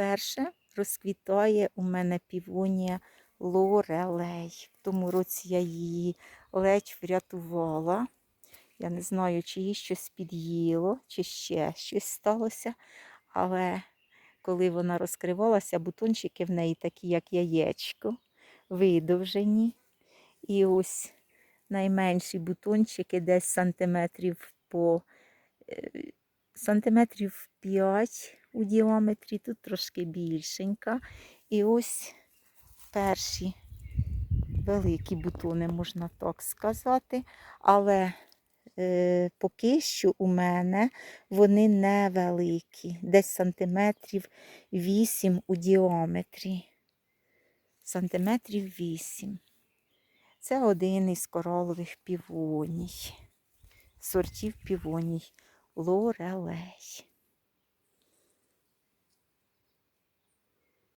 вперше розквітає у мене півонія лорелей. В тому році я її ледь врятувала. Я не знаю, чи їй щось під'їло, чи ще щось сталося. Але коли вона розкривалася, бутончики в неї такі, як яєчко, видовжені. І ось найменші бутончики десь сантиметрів по е, сантиметрів 5 у діаметрі, тут трошки більшенька. І ось перші великі бутони, можна так сказати. Але е, поки що у мене вони невеликі, десь сантиметрів 8 у діаметрі. Сантиметрів 8. Це один із коралових півоній, сортів півоній лорелей.